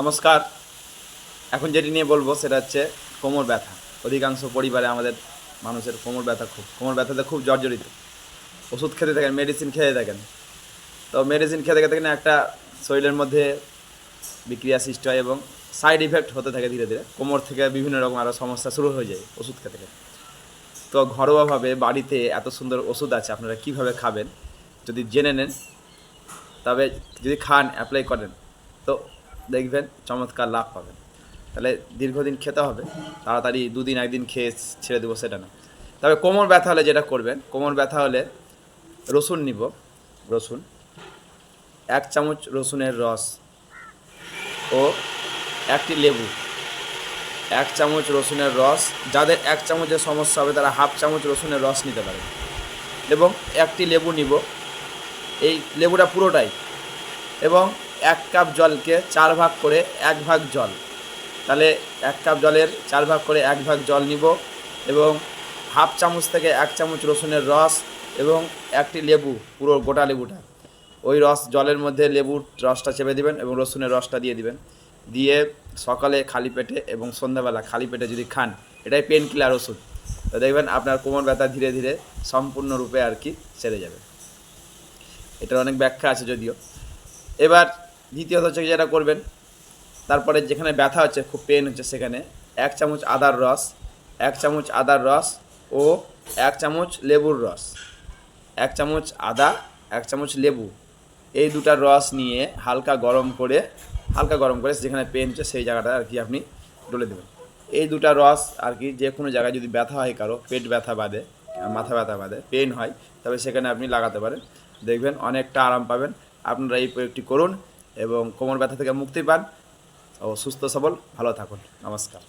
নমস্কার। এখন যেটি নিয়ে বলব সেটা হচ্ছে কোমর ব্যথা। অধিকাংশ পরিবারে আমাদের মানুষের কোমর ব্যথা খুব, কোমর ব্যথাতে খুব জর্জরিত। ওষুধ খেতে থাকেন মেডিসিন খেতে থাকেন। তো মেডিসিন খেতে খেতে না একটা শরীরের মধ্যে বিক্রিয়া সৃষ্টি হয় এবং সাইড ইফেক্ট হতে থাকে ধীরে ধীরে। কোমর থেকে বিভিন্ন রকম আরও সমস্যা শুরু হয়ে যায় ওষুধ খেতে খেতে। তো ঘরোয়াভাবে বাড়িতে এত সুন্দর ওষুধ আছে, আপনারা কীভাবে খাবেন যদি জেনে নেন, তবে যদি খান অ্যাপ্লাই করেন। তো দেখবেন চমৎকার লাভ পাবেন। তাহলে দীর্ঘদিন খেতে হবে, তাড়াতাড়ি দুদিন একদিন খেয়ে ছেড়ে দেবো সেটা না। তবে কোমর ব্যথা হলে যেটা করবেন, কোমর ব্যথা হলে রসুন নিব, রসুন, এক চামচ রসুনের রস ও একটি লেবু, এক চামচ রসুনের রস, যাদের এক চামচের সমস্যা হবে তারা হাফ চামচ রসুনের রস নিতে পারে এবং একটি লেবু নিব, এই লেবুটা পুরোটাই। এবং এক কাপ জলকে চার ভাগ করে এক ভাগ জল। তাহলে এক কাপ জলের চার ভাগ করে এক ভাগ জল নিব এবং হাফ চামচ থেকে এক চামচ রসুনের রস এবং একটি লেবু, পুরো গোটা লেবুটা। ওই রস, জলের মধ্যে লেবুর রসটা চেপে দিবেন এবং রসুনের রসটা দিয়ে দিবেন। দিয়ে সকালে খালি পেটে এবং সন্ধ্যাবেলা খালি পেটে যদি খান, এটাই পেন কিলার ওষুধ। তো দেখবেন আপনার কোমর ব্যথা ধীরে ধীরে সম্পূর্ণরূপে আর কি সেরে যাবে। এটার অনেক ব্যাখ্যা আছে যদিও। এবার দ্বিতীয়ত হচ্ছে যেটা করবেন, তারপরে যেখানে ব্যথা হচ্ছে, খুব পেন হচ্ছে সেখানে এক চামচ আদার রস, এক চামচ আদার রস ও এক চামচ লেবুর রস। এক চামচ আদা, এক চামচ লেবু। এই দুটার রস নিয়ে হালকা গরম করে, হালকা গরম করে যেখানে পেন হচ্ছে সেই জায়গাটা আর কি আপনি ডলে দেবেন। এই দুটা রস আর কি যে কোনো জায়গায় যদি ব্যথা হয় কারও, পেট ব্যথা বাদে, মাথা ব্যথা বাদে পেন হয়, তবে সেখানে আপনি লাগাতে পারেন। দেখবেন অনেকটা আরাম পাবেন। আপনারা এই প্রয়োগটি করুন। এবং কোমর ব্যথা থেকে মুক্তি পান। ও সুস্থ সবল। ভালো থাকুন। নমস্কার।